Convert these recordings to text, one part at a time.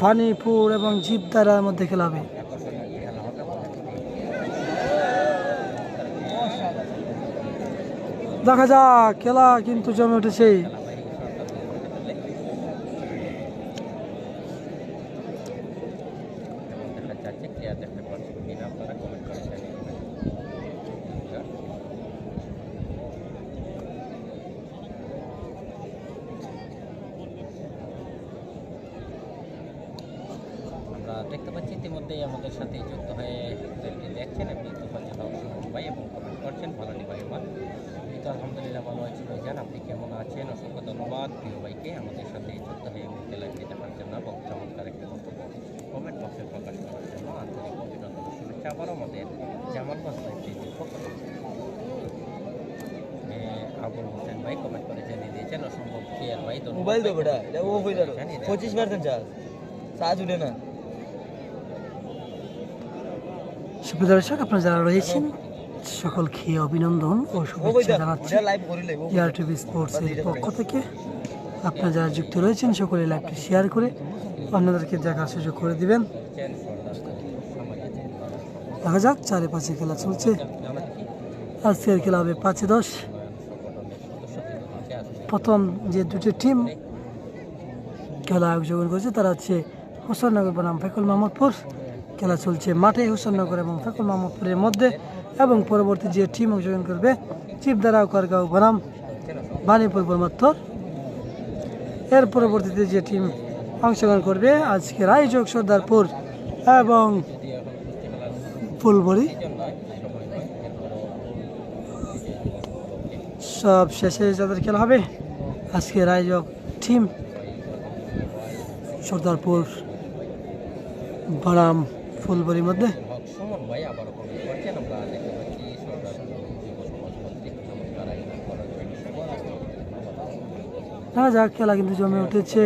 ভানিপুর এবং জীব জিপদারার মধ্যে খেলা হবে। দেখা যাক, খেলা কিন্তু জমে উঠেছে। দেখতে পাচ্ছেন কিনা আপনারা কমেন্ট করে জানিয়ে দেবেন আমরা দেখতে পাচ্ছি ইতিমধ্যেই আমাদের সাথে যুক্ত হয়ে দেখছেন আপনি তুফান ভাই এবং কমেন্ট করছেন ভালো নি ভাই আমার। এই তো আলহামদুলিল্লাহ ভালো আছি ভাইজান আপনি কেমন আছেন? অসংখ্য ধন্যবাদ প্রিয় ভাইকে আমাদের সাথে যুক্ত হয়ে মুহূর্তে লাইভটি দেখার জন্য এবং চমৎকার একটি বক্তব্য কমেন্ট বক্সে প্রকাশ করার জন্য আন্তরিক অভিনন্দন শুভেচ্ছা আবার আমাদের জামালগঞ্জ লাইভ টিভির পক্ষ আবুল হোসেন ভাই কমেন্ট করে জানিয়ে দিয়েছেন অসম্ভব ক্লিয়ার ভাই ধন্যবাদ মোবাইল তো বেটা এটা ও হয়ে যাবে। পঁচিশ পার্সেন্ট চার্জ চার্জ উঠে না। সুপ্রিয় দর্শক, আপনারা যারা রয়েছেন, সকলকে অভিনন্দন ও শুভেচ্ছা জানাচ্ছি ইয়ার টিভি স্পোর্টসের পক্ষ থেকে। আপনারা যারা যুক্ত রয়েছেন, সকলে লাইভটি শেয়ার করে অন্যদেরকে দেখার সুযোগ করে দিবেন। দেখা যাক চারে পাঁচে খেলা চলছে। আজকের খেলা হবে পাঁচে দশ। প্রথম যে দুটি টিম খেলা অংশগ্রহণ করেছে, তারা হচ্ছে হোসেননগর বনাম ফেকুল মাহমুদপুর খেলা চলছে মাঠে হোসেননগর এবং ফেকুল মাহমুদপুরের মধ্যে এবং পরবর্তী যে টিম অংশগ্রহণ করবে চিপদারা করগাঁও বনাম বাণীপুর বর্মাত্তর এর পরবর্তীতে যে টিম অংশগ্রহণ করবে আজকে রায়যোগ সর্দারপুর এবং ফুলবড়ি। সব শেষে যাদের খেলা হবে আজকে রায়যোগ টিম সর্দারপুর বনাম ফুলবড়ির মধ্যে? হক সুমন ভাই আবারও করছেন। আমরা দেখতে পাচ্ছি সরকার যুব সমাজ কর্তৃক চমৎকার আয়োজন করার জন্য দেখা যাক খেলা কিন্তু জমে উঠেছে।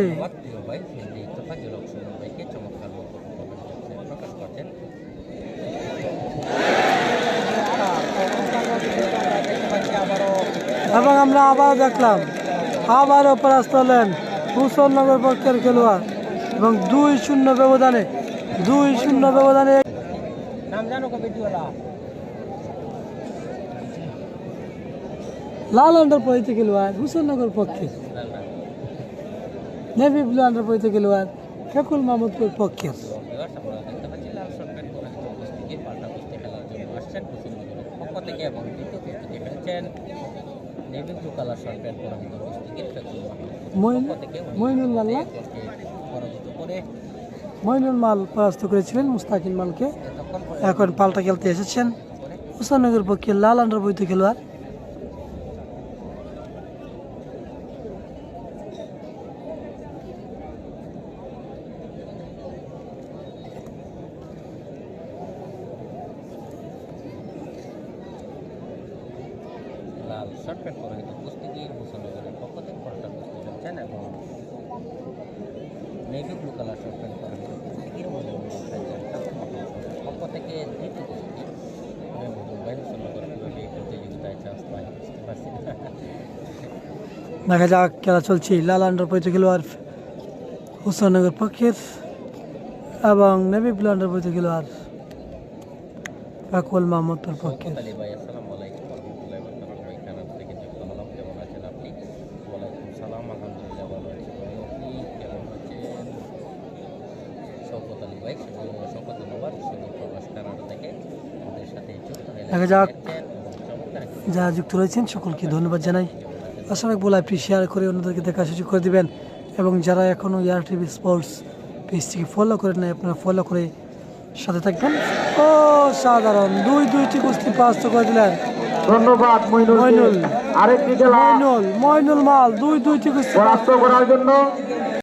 ভাই এবং আমরা আবার দেখলাম আবারও পরাস্ত হলেন হুসননগর পক্ষের খেলোয়াড় এবং দুই শূন্য ব্যবধানে দুই শূন্য ব্যবধানে লাল আন্ডার পরিতে খেলোয়াড় হুসননগর পক্ষে। নেভি ব্লু আন্ডার পরিতে খেলোয়াড় ফেকুল মাহমুদপুর পক্ষ। থেকে এবং দ্বিতীয় কুস্তিতে খেলছেন navy blue colour short pant ফেকুল থেকে। পরাজিত করে মইনুল মাল পরাস্ত করেছিলেন, মুস্তাকিন মালকে। এখন পাল্টা খেলতে এসেছেন করে হুসননগর পক্ষে লাল আন্ডার বইতে খেলোয়াড়। লাল নেভি ব্লু কালার দেখা যাক খেলা চলছে লাল আন্ডার পরিতে খেলোয়াড় হুসননগর পক্ষের এবং নেভি ব্লু আন্ডার পরিতে খেলোয়াড় ফাকুল মাহমুদপুর পক্ষের আলী ভাই আসসালামু আলাইকুম রহমতুল্লাহ বরকাতুহু ভাই কানাডা থেকে যুক্ত হলাম কেমন আছেন আপনি ওয়ালাইকুম সালাম আলহামদুলিল্লাহ ভালো আছি ভাই আপনি কেমন আছেন শওকত আলী ভাই অসংখ্য ধন্যবাদ সুদূর প্রবাস কানাডা থেকে আমাদের সাথে যুক্ত হয়ে দেখা যাক। যারা যুক্ত রয়েছেন সকলকে ধন্যবাদ জানাই। আশা রাখব লাইভটি শেয়ার করে অন্যদেরকে দেখার সুযোগ করে দিবেন। এবং যারা এখনও ইয়ার টিভি স্পোর্টস পেজটিকে ফলো করেন নাই আপনারা ফলো করে সাথে থাকবেন। ও সাধারণ দুই দুইটি কুস্তি পাস্ত করে দিলেন। ধন্যবাদ। মইনুল মইনুল মাল দুই দুইটি কুস্তি পরাস্ত করার জন্য